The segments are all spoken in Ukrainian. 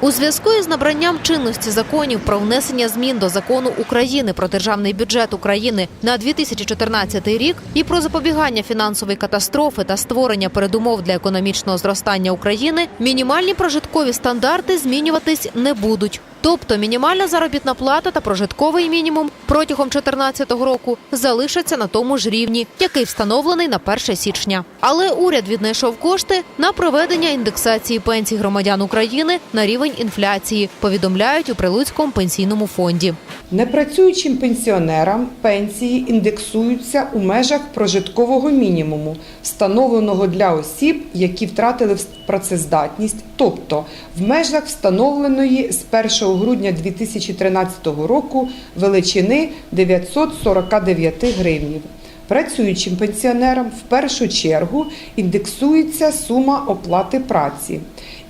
У зв'язку із набранням чинності законів про внесення змін до закону України про державний бюджет України на 2014 рік і про запобігання фінансової катастрофи та створення передумов для економічного зростання України, мінімальні прожиткові стандарти змінюватись не будуть. Тобто мінімальна заробітна плата та прожитковий мінімум протягом 2014 року залишаться на тому ж рівні, який встановлений на 1 січня. Але уряд віднайшов кошти на проведення індексації пенсій громадян України на рівень інфляції, повідомляють у Прилуцькому пенсійному фонді. Непрацюючим пенсіонерам пенсії індексуються у межах прожиткового мінімуму, встановленого для осіб, які втратили працездатність, тобто в межах встановленої з 1 грудня 2013 року величини 949 гривнів. Працюючим пенсіонерам в першу чергу індексується сума оплати праці.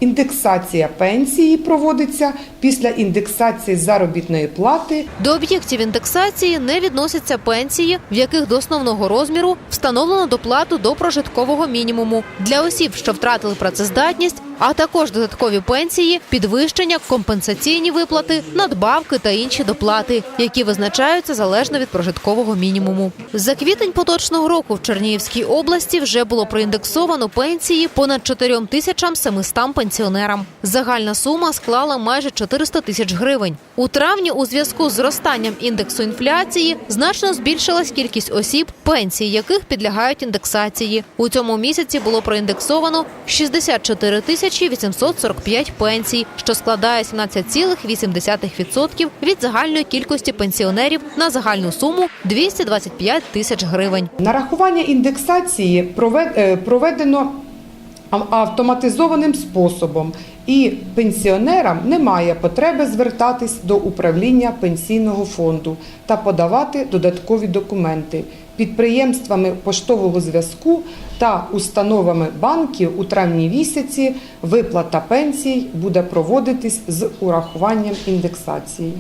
Індексація пенсії проводиться після індексації заробітної плати До об'єктів індексації не відносяться пенсії, в яких до основного розміру встановлено доплату до прожиткового мінімуму для осіб, що втратили працездатність, а також додаткові пенсії, підвищення, компенсаційні виплати, надбавки та інші доплати, які визначаються залежно від прожиткового мінімуму. За квітень поточного року в Чернігівській області вже було проіндексовано пенсії понад 4 тисячам 700 пенсіонерам. Загальна сума склала майже 400 тисяч гривень. У травні у зв'язку з зростанням індексу інфляції значно збільшилась кількість осіб, пенсії яких підлягають індексації. У цьому місяці було проіндексовано 64 тисячі 845 пенсій, що складає 17,8% від загальної кількості пенсіонерів на загальну суму 225 тисяч гривень. Нарахування індексації е, проведено автоматизованим способом, і пенсіонерам немає потреби звертатись до управління пенсійного фонду та подавати додаткові документи. Підприємствами поштового зв'язку та установами банків у травні місяці виплата пенсій буде проводитись з урахуванням індексації.